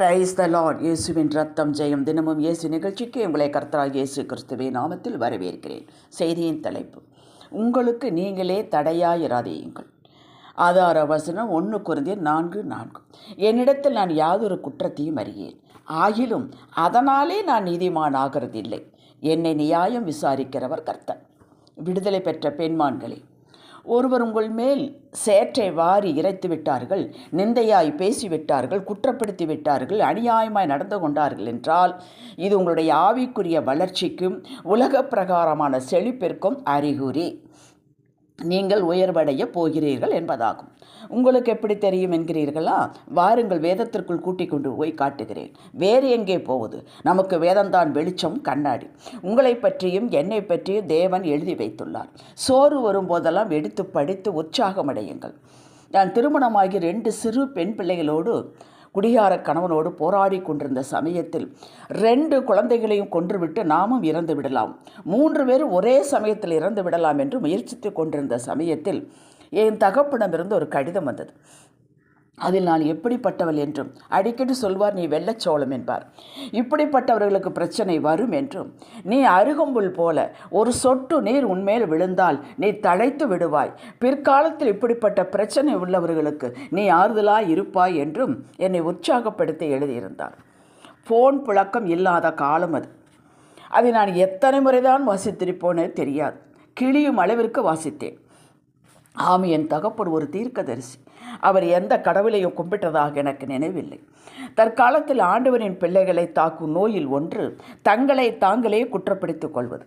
Praise the Lord இயேசுவின் ரத்தம் ஜெயம். தினமும் இயேசு நிகழ்ச்சிக்கு உங்களை கர்த்தராக இயேசு கிறிஸ்துவே நாமத்தில் வரவேற்கிறேன். செய்தியின் தலைப்பு. உங்களுக்கு நீங்களே தடையாயிராதேயுங்கள் ஆதார வசனம் ஒன்று குருந்திய நான்கு நான்கு. என்னிடத்தில் நான் யாதொரு குற்றத்தையும் அறியேன். ஆகிலும் அதனாலே நான் நீதிமான் ஆகிறதில்லை. என்னை நியாயம் விசாரிக்கிறவர் கர்த்தர். விடுதலை பெற்ற பெண்மான்களே ஒருவர் உங்கள் மேல் சேற்றை வாரி இறைத்து விட்டார்கள் நிந்தையாய் பேசிவிட்டார்கள் குற்றப்படுத்தி விட்டார்கள் அநியாயமாய் நடந்து கொண்டார்கள் என்றால் இது உங்களுடைய ஆவிக்குரிய வளர்ச்சிக்கும் உலக பிரகாரமான செழிப்பிற்கும் அறிகுறி. நீங்கள் உயர்வடைய போகிறீர்கள் என்பதாகும். உங்களுக்கு எப்படி தெரியும் என்கிறீர்களா? வாருங்கள் வேதத்திற்குள் கூட்டிக் கொண்டு போய் காட்டுகிறேன். வேறு எங்கே போவது? நமக்கு வேதம்தான் வெளிச்சம் கண்ணாடி. உங்களை பற்றியும் என்னை பற்றியும் தேவன் எழுதி வைத்துள்ளார். சோறு வரும்போதெல்லாம் எடுத்து படித்து உற்சாகமடையுங்கள். நான் திருமணமாகி ரெண்டு சிறு பெண் பிள்ளைகளோடு குடிகார கணவனோடு போராடி கொண்டிருந்த சமயத்தில் ரெண்டு குழந்தைகளையும் கொன்றுவிட்டு நாமும் இறந்து விடலாம். மூன்று பேரும் ஒரே சமயத்தில் இறந்து விடலாம் என்று முயற்சித்து கொண்டிருந்த சமயத்தில் என் தகப்பிடமிருந்து ஒரு கடிதம் வந்தது. அதில் நான் எப்படிப்பட்டவள் என்றும் அடிக்கடி சொல்வார் நீ வெள்ளச்சோளம் என்பார். இப்படிப்பட்டவர்களுக்கு பிரச்சனை வரும் என்றும் நீ அருகம்புல் போல ஒரு சொட்டு நீர் உன்மேல் விழுந்தால் நீ தழைத்து விடுவாய். பிற்காலத்தில் இப்படிப்பட்ட பிரச்சனை உள்ளவர்களுக்கு நீ ஆறுதலாய் இருப்பாய் என்றும் என்னை உற்சாகப்படுத்தி எழுதியிருந்தார். ஃபோன் புழக்கம் இல்லாத காலம் அது. அதை நான் எத்தனை முறைதான் வாசித்திருப்போனே தெரியாது. கிளியும் அளவிற்கு வாசித்தேன். ஆம் என் தகப்பன் ஒரு தீர்க்கதரிசி. அவர் எந்த கடவுளையும் கும்பிட்டதாக எனக்கு நினைவில்லை. தற்காலத்தில் ஆண்டவரின் பிள்ளைகளை தாக்கும் நோயில் ஒன்று தங்களை தாங்களே குற்றப்படுத்திக் கொள்வது.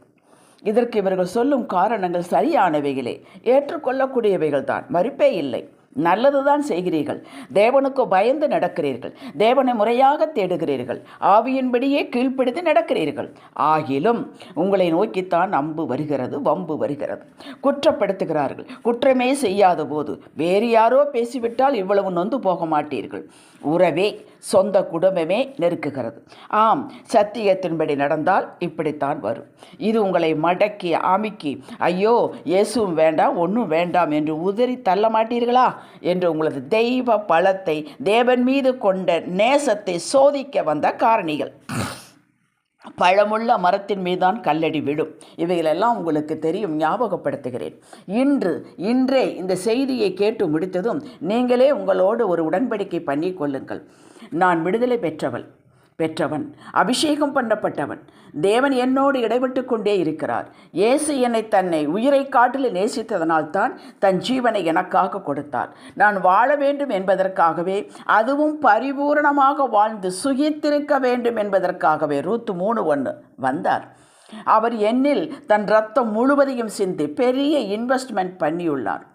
இதற்கு இவர்கள் சொல்லும் காரணங்கள் சரியானவைகளே. ஏற்றுக்கொள்ளக்கூடியவைகள் தான் மறுப்பே இல்லை. நல்லதுதான் செய்கிறீர்கள். தேவனுக்கு பயந்து நடக்கிறீர்கள். தேவனை முறையாக தேடுகிறீர்கள். ஆவியின்படியே கீழ்ப்பிடித்து நடக்கிறீர்கள். ஆகிலும் உங்களை நோக்கித்தான் அம்பு வருகிறது வம்பு வருகிறது. குற்றப்படுத்துகிறார்கள். குற்றமே செய்யாத போது வேறு யாரோ பேசிவிட்டால் இவ்வளவு நொந்து போக மாட்டீர்கள் உறவே சொந்த குடும்பமே நெருக்குகிறது. ஆம் சத்தியத்தின்படி நடந்தால் இப்படித்தான் வரும். இது உங்களை மடக்கி அமுக்கி ஐயோ இயேசுவும் வேண்டாம் ஒன்றும் வேண்டாம் என்று உதறி தள்ள மாட்டீர்களா? என்று உங்களது தெய்வ பலத்தை தேவன் மீது கொண்ட நேசத்தை சோதிக்க வந்த காரணிகள். பழமுள்ள மரத்தின் மீதான் கல்லடி விடும் இவைகளெல்லாம் உங்களுக்கு தெரியும் ஞாபகப்படுத்துகிறேன். இன்று இன்றே இந்த செய்தியை கேட்டு முடித்ததும் நீங்களே உங்களோடு ஒரு உடன்படிக்கை பண்ணி கொள்ளுங்கள். நான் விடுதலை பெற்றவள் பெற்றவன் அபிஷேகம் பண்ணப்பட்டவன். தேவன் என்னோடு இடைவிட்டு கொண்டே இருக்கிறார். இயேசு என்னை தன்னை உயிரை காட்டில் நேசித்ததனால் தான் தன் ஜீவனை எனக்காக கொடுத்தார். நான் வாழ வேண்டும் என்பதற்காகவே அதுவும் பரிபூரணமாக வாழ்ந்து சுகித்திருக்க வேண்டும் என்பதற்காகவே ரூத்து மூணு ஒன்று வந்தார். அவர் என்னில் தன் ரத்தம் முழுவதையும் சிந்தி பெரிய இன்வெஸ்ட்மெண்ட் பண்ணியுள்ளார்.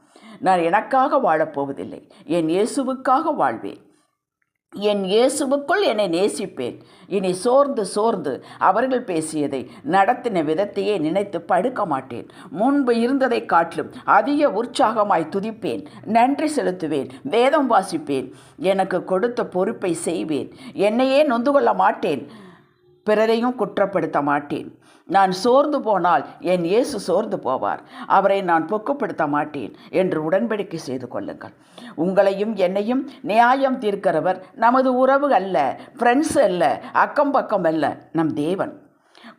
நான் எனக்காக வாழப்போவதில்லை. என் இயேசுவுக்காக வாழ்வேன். என் இயேசுவுக்குள் என்னை நேசிப்பேன். இனி சோர்ந்து சோர்ந்து அவர்கள் பேசியதை நடத்தின விதத்தையே நினைத்து படுக்க மாட்டேன். முன்பு இருந்ததை காட்டிலும் அதிக உற்சாகமாய் துதிப்பேன். நன்றி செலுத்துவேன். வேதம் வாசிப்பேன். எனக்கு கொடுத்த பொறுப்பை செய்வேன். என்னையே நொந்து கொள்ள மாட்டேன். பிறரையும் குற்றப்படுத்த மாட்டேன். நான் சோர்ந்து போனால் என் இயேசு சோர்ந்து போவார். அவரை நான் பொக்குப்படுத்த மாட்டேன் என்று உடன்படிக்கை செய்து கொள்ளுங்கள். உங்களையும் என்னையும் நியாயம் தீர்க்கிறவர் நமது உறவு அல்ல ஃப்ரெண்ட்ஸ் அல்ல அக்கம் பக்கம் அல்ல நம் தேவன்.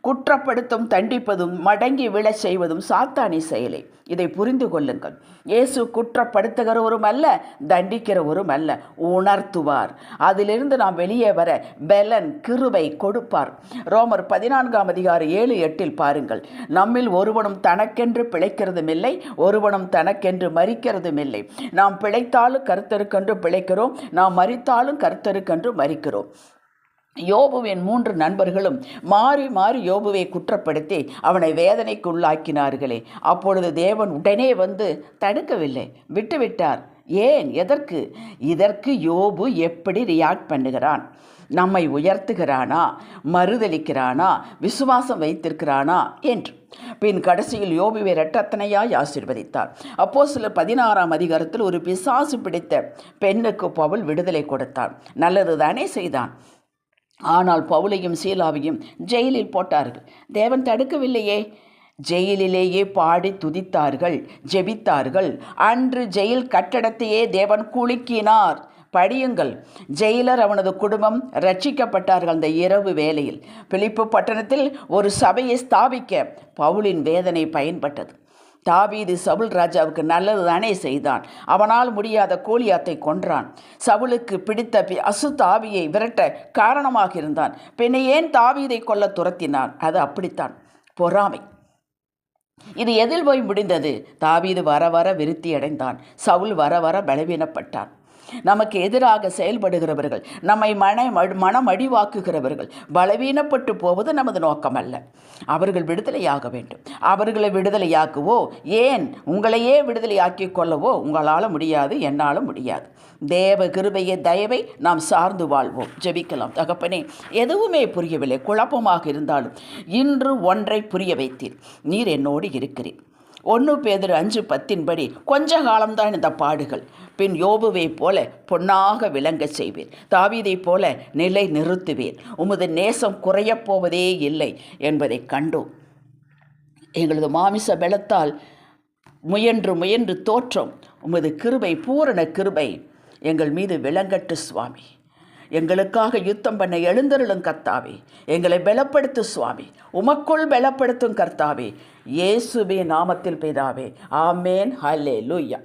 குற்றப்படுத்தும் தண்டிப்பதும் மடங்கி விழச் செய்வதும் சாத்தானி செயலே. இதை புரிந்து கொள்ளுங்கள். இயேசு குற்றப்படுத்துகிறவரும் அல்ல தண்டிக்கிறவரும் அல்ல உணர்த்துவார். அதிலிருந்து நாம் வெளியே வர பெலன் கிருபை கொடுப்பார். ரோமர் பதினான்காம் அதிகாரம் ஏழு எட்டில் பாருங்கள். நம்மில் ஒருவனும் தனக்கென்று பிழைக்கிறதும் இல்லை ஒருவனும் தனக்கென்று மறிக்கிறதும் இல்லை. நாம் பிழைத்தாலும் கருத்தருக்கென்று பிழைக்கிறோம் நாம் மறித்தாலும் கருத்தருக்கென்று மறிக்கிறோம் யோபுவின் மூன்று நண்பர்களும் மாறி மாறி யோபுவை குற்றப்படுத்தி அவனை வேதனைக்கு உள்ளாக்கினார்களே அப்பொழுது தேவன் உடனே வந்து தடுக்கவில்லை விட்டுவிட்டார். ஏன்? எதற்கு? இதற்கு யோபு எப்படி ரியாக்ட் பண்ணுகிறான்? நம்மை உயர்த்துகிறானா? மறுதளிக்கிறானா விசுவாசம் வைத்திருக்கிறானா? என்று. பின் கடைசியில் யோபுவை இரட்டத்தனையாய் ஆசிர்வதித்தார். அப்போ சில பதினாறாம் அதிகாரத்தில் ஒரு பிசாசு பிடித்த பெண்ணுக்கு பவுல் விடுதலை கொடுத்தான் நல்லது தானே செய்தான். ஆனால் பவுலையும் சீலாவையும் ஜெயிலில் போட்டார்கள். தேவன் தடுக்கவில்லையே. ஜெயிலிலேயே பாடி துதித்தார்கள் ஜெபித்தார்கள். அன்று ஜெயில் கட்டடத்தையே தேவன் குலுக்கினார். படியுங்கள். ஜெயிலர் அவனது குடும்பம் ரட்சிக்கப்பட்டார்கள் அந்த இரவு வேளையில். பிலிப்பு பட்டணத்தில் ஒரு சபையை ஸ்தாபிக்க பவுலின் வேதனை பயன்பட்டது. தாவீது சவுல் ராஜாவுக்கு நல்லது தானே செய்தான். அவனால் முடியாத கோலியாத்தை கொன்றான். சவுலுக்கு பிடித்த பி- அசுத்த ஆவியை விரட்ட காரணமாக இருந்தான். பின்ன ஏன் தாவீதை கொல்ல துரத்தினான்? அது அப்படித்தான். பொறாமை. இது எதில் போய் முடிந்தது? தாவீது வர வர விருத்தி அடைந்தான் சவுல் வர வர பலவீனப்பட்டான். நமக்கு எதிராக செயல்படுகிறவர்கள் நம்மை மன மனமடிவாக்குகிறவர்கள் பலவீனப்பட்டு போவது நமது நோக்கமல்ல. அவர்கள் விடுதலையாக வேண்டும். அவர்களை விடுதலையாக்குவோ ஏன் உங்களையே விடுதலையாக்கி கொள்ளவோ உங்களால் முடியாது என்னால் முடியாது. தேவ கிருபையை தயவை நாம் சார்ந்து வாழ்வோம். ஜெபிக்கலாம். தகப்பனே எதுவுமே புரியவில்லை. குழப்பமாக இருந்தாலும் இன்று ஒன்றை புரிய வைத்தீர். நீர் என்னோடு இருக்கிறேன் ஒன்று பேதர் அஞ்சு பத்தின்படி கொஞ்ச காலம்தான் இந்த பாடுகள். பின் யோபுவை போல பொன்னாக விளங்கச் செய்வீர் தாவீதைப் போல நிலை நிறுத்துவீர் உமது நேசம் குறையப் போவதே இல்லை என்பதை கண்டோம். எங்களது மாமிச பலத்தால் முயன்று முயன்று தோற்றம். உமது கிருபை பூரண கிருபை எங்கள் மீது விளங்கட்டு சுவாமி. எங்களுக்காக யுத்தம் பண்ண எழுந்தருளும் கர்த்தாவே. எங்களை பலப்படுத்து சுவாமி. உமக்குள் பலப்படுத்தும் கர்த்தாவே. இயேசுவே நாமத்தில் பிதாவே. ஆமேன். ஹலே லூயா